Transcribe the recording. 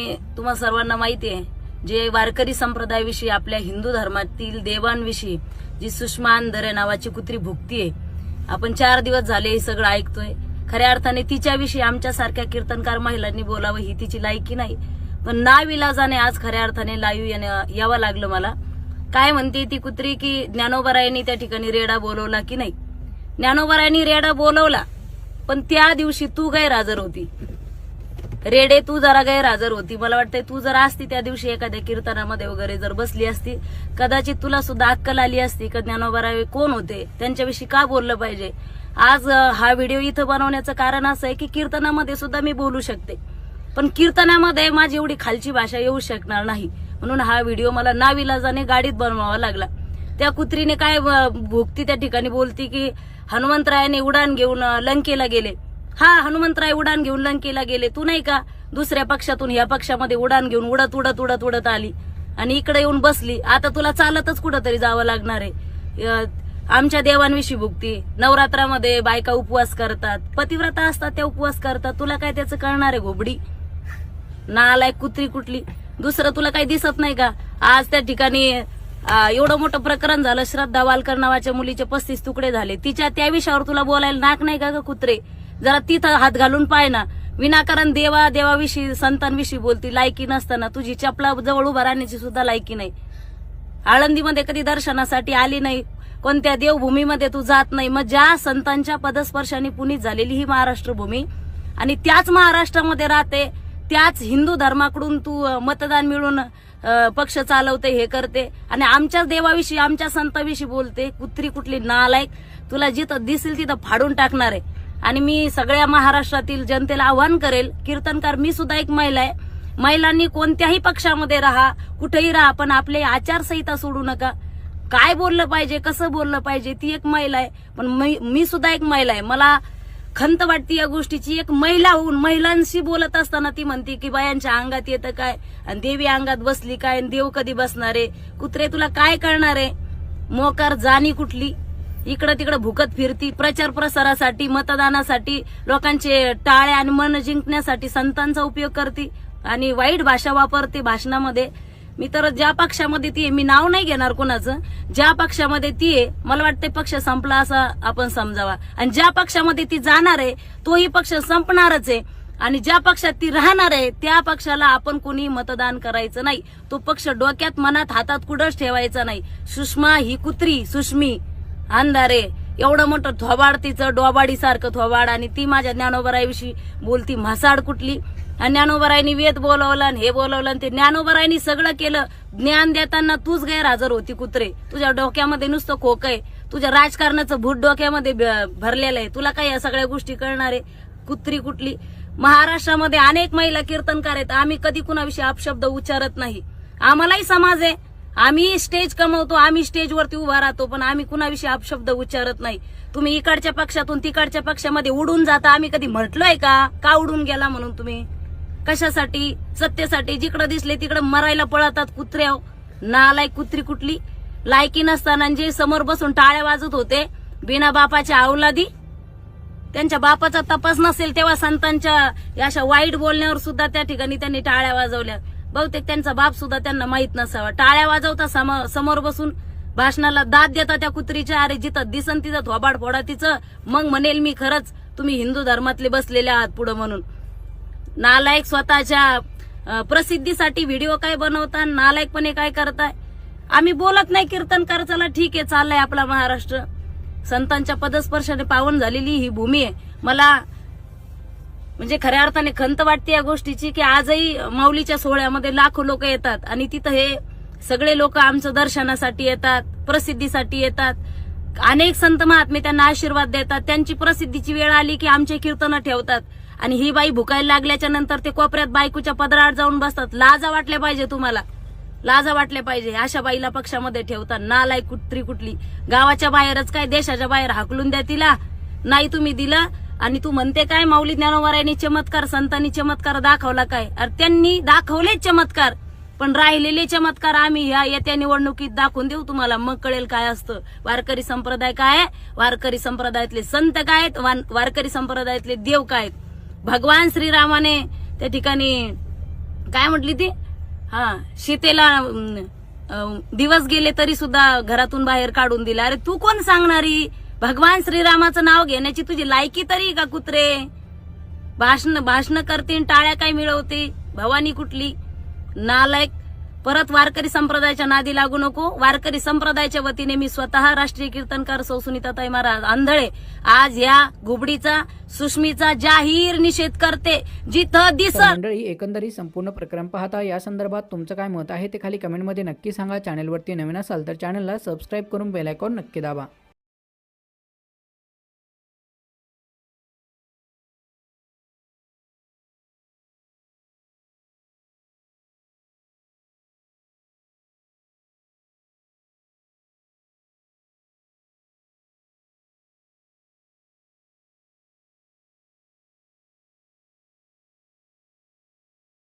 तुम्हा सर्वांना माहिती आहे जे वारकरी संप्रदायाविषयी आपल्या हिंदू धर्मातील देवांविषयी जी सुषमा अंधरे नावाची कुत्री भुकती आहे आपण चार दिवस झाले हे सगळं ऐकतोय. खऱ्या अर्थाने तिच्याविषयी आमच्यासारख्या कीर्तनकार महिलांनी बोलावं ही तिची लायकी नाही. पण नाविलाजाने आज खऱ्या अर्थाने लाईव्ह यावं लागलं मला. काय म्हणते ती कुत्री की ज्ञानोबरायांनी त्या ठिकाणी रेडा बोलवला की नाही? ज्ञानोबरायांनी रेडा बोलवला पण त्या दिवशी तू गैरहजर होती. रेडे तू जरा गैरहजर होती. मला वाटतंय तू जर असती त्या दिवशी एखाद्या कीर्तनामध्ये वगैरे जर बसली असती कदाचित तुला सुद्धा अक्कल आली असती का ज्ञानोबरावे कोण होते? त्यांच्याविषयी का बोललं पाहिजे? आज हा व्हिडिओ इथं बनवण्याचं कारण असं आहे की कीर्तनामध्ये सुद्धा मी बोलू शकते. पण कीर्तनामध्ये माझी एवढी खालची भाषा येऊ शकणार नाही. म्हणून हा व्हिडिओ मला नाविलाजाने गाडीत बनवावा लागला. त्या कुत्रीने काय भुकती त्या ठिकाणी बोलती की हनुमंतरायाने उडान घेऊन लंकेला गेले. हा हनुमंतराय उडान घेऊन लंकेला गेले. तू नाही का दुसऱ्या पक्षातून ह्या पक्षामध्ये उडान घेऊन उडत उडत उडत उडत आली? आणि इकडे येऊन बसली. आता तुला चालतच कुठंतरी जावं लागणार आहे. आमच्या देवांविषयी भुगती नवरात्रामध्ये बायका उपवास करतात. पतिव्रता असतात त्या उपवास करतात. तुला काय त्याचं कळणार आहे घोबडी? नालाय कुत्री कुठली? दुसरं तुला काही दिसत नाही का? आज त्या ठिकाणी एवढं मोठं प्रकरण झालं. श्रद्धा वालकर नावाच्या मुलीचे पस्तीस तुकडे झाले. तिच्या त्या विषयावर तुला बोलायला नाक नाही का ग कुत्रे? जरा तिथं हात घालून पाय ना. विनाकारण देवा देवाविषयी संतांविषयी बोलती लायकी नसताना तुझी चपला जवळ उभा राहण्याची सुद्धा लायकी नाही. आळंदीमध्ये कधी दर्शनासाठी आली नाही कोणत्या देवभूमीमध्ये तू जात नाही मग ज्या संतांच्या पदस्पर्शाने पुनीत झालेली ही महाराष्ट्र भूमी आणि त्याच महाराष्ट्रामध्ये राहते त्याच हिंदू धर्माकडून तू मतदान मिळून पक्ष चालवते हे करते आणि आमच्या देवाविषयी आमच्या संताविषयी बोलते कुत्री कुठली नालायक तुला जिथं दिसेल तिथं फाडून टाकणार आहे. आणि मी सगळ्या महाराष्ट्रातील जनतेला आव्हान करेल कीर्तनकार मी सुद्धा एक महिला आहे. महिलांनी कोणत्याही पक्षामध्ये राहा कुठेही राहा पण आपले आचारसंहिता सोडू नका. काय बोललं पाहिजे कसं बोललं पाहिजे ती एक महिला आहे. पण मी मी सुद्धा एक महिला आहे. मला खंत वाटते या गोष्टीची. एक महिला होऊन महिलांशी बोलत असताना ती म्हणते की बायांच्या अंगात येतं काय? आणि देवी अंगात बसली काय? आणि देव कधी बसणार आहे? कुत्रे तुला काय करणार आहे? मोकार जाणी कुठली? इकडं तिकडं भुकत फिरती प्रचार प्रसारासाठी मतदानासाठी लोकांचे टाळे आणि मन जिंकण्यासाठी संतांचा उपयोग करते आणि वाईट भाषा वापरते भाषणामध्ये. मी तर ज्या पक्षामध्ये ती आहे मी नाव नाही घेणार कोणाचं. ज्या पक्षामध्ये ती आहे मला वाटते पक्ष संपला असा आपण समजावा. आणि ज्या पक्षामध्ये ती जाणार आहे तोही पक्ष संपणारच आहे. आणि ज्या पक्षात ती राहणार आहे त्या पक्षाला आपण कोणी मतदान करायचं नाही. तो पक्ष डोक्यात मनात हातात कुठंच ठेवायचा नाही. सुषमा ही कुत्री सुष्मी. अंधारे. एवढं मोठं थोबाड तिचं डोबाडी सारखं थोबाड. आणि ती माझ्या ज्ञानोबराईविषयी बोलती म्हसाड कुठली? आणि ज्ञानोबरायनी वेद बोलवलं आणि हे बोलवलं आणि ते ज्ञानोबरायनी सगळं केलं. ज्ञान देताना तूच गैरहजर होती कुत्रे. तुझ्या डोक्यामध्ये नुसतं खोक आहे. तुझ्या राजकारणाचं भूत डोक्यामध्ये भ- भरलेलं आहे. तुला काय या सगळ्या गोष्टी कळणार आहे? कुत्री कुठली? महाराष्ट्रामध्ये अनेक महिला कीर्तनकार आहेत. आम्ही कधी कुणाविषयी अपशब्द उच्चारत नाही. आम्हालाही समाज आहे. आम्ही स्टेज कमवतो आम्ही स्टेजवरती उभा राहतो पण आम्ही कुणाविषयी अपशब्द उच्चारत नाही. तुम्ही इकडच्या पक्षातून तिकडच्या पक्षामध्ये उडून जाता आम्ही कधी म्हटलोय का? का उडून गेला म्हणून तुम्ही? कशासाठी? सत्तेसाठी? जिकडं दिसले तिकडं मरायला पळतात कुत्र्या नालायक कुत्री कुठली? लायकी नसताना जे समोर बसून टाळ्या वाजत होते बिना बापाच्या औलादी? त्यांच्या बापाचा तपास नसेल तेव्हा संतांच्या अशा वाईट बोलण्यावर सुद्धा त्या ठिकाणी त्यांनी टाळ्या वाजवल्या. बहुतेक त्यांचा बाप सुद्धा त्यांना माहीत नसावा. टाळ्या वाजवता सम- समोर बसून भाषणाला दाद देता त्या कुत्रीच्या अरे जिथं दिसन तिथं थोबाड फोडा तिचं. मग म्हणेल मी खरंच तुम्ही हिंदू धर्मातले बसलेले आहात पुढं म्हणून. नालायक स्वतःच्या प्रसिद्धीसाठी व्हिडिओ काय बनवता नालायकपणे काय करताय? आम्ही बोलत नाही कीर्तनकार चला ठीक आहे चाललाय आपला महाराष्ट्र. संतांच्या पदस्पर्शाने पावन झालेली ही भूमी आहे. मला म्हणजे खऱ्या अर्थाने खंत वाटते या गोष्टीची की आजही माऊलीच्या सोहळ्यामध्ये लाखो लोक येतात आणि तिथं हे सगळे लोक आमचं दर्शनासाठी येतात प्रसिद्धीसाठी येतात. अनेक संत महात्मे त्यांना आशीर्वाद देतात. त्यांची प्रसिद्धीची वेळ आली की आमचे कीर्तन ठेवतात. आणि ही बाई भुकायला लागल्याच्या नंतर ते कोपऱ्यात बायकोच्या पदरात जाऊन बसतात. लाजा वाटल्या पाहिजे तुम्हाला. लाजा वाटल्या पाहिजे. अशा बाईला पक्षामध्ये ठेवतात. नालाय कुत्री कुठली. गावाच्या बाहेरच काय देशाच्या बाहेर हाकलून द्या तिला. नाही तुम्ही दिलं आणि तू म्हणते काय माऊली ज्ञानोबरायांनी चमत्कार संतांनी चमत्कार दाखवला काय? अरे त्यांनी दाखवले चमत्कार पण राहिलेले चमत्कार आम्ही ह्या येत्या निवडणुकीत दाखवून देऊ तुम्हाला. मग कळेल काय असतं. वारकरी संप्रदाय काय? आहे वारकरी संप्रदायातले संत काय आहेत? वान- वारकरी संप्रदायातले देव काय आहेत? भगवान श्रीरामाने त्या ठिकाणी काय म्हटली ती? हा सीतेला दिवस गेले तरी सुद्धा घरातून बाहेर काढून दिला. अरे तू कोण सांगणारी? भगवान श्रीरामाचं नाव घेण्याची तुझी लायकी तरी का कुत्रे? भाषण भाषण करते टाळ्या काय मिळवते? भवानी कुठली? नालायक परत वारकरी संप्रदायाच्या नादी लागू नको. वारकरी संप्रदायाच्या वतीने मी स्वतः राष्ट्रीय कीर्तनकार सौ सुनीताताई महाराज आंधळे आज या गुबडीचा सुष्मीचा जाहीर निषेध करते. जिथं दिसत मंडळी एकंदरीत संपूर्ण प्रकरण पाहता या संदर्भात तुमचं काय मत आहे ते खाली कमेंटमध्ये नक्की सांगा. चॅनलवरती नवीन असाल तर चॅनलला सबस्क्राईब करून बेल आयकॉन नक्की दाबा.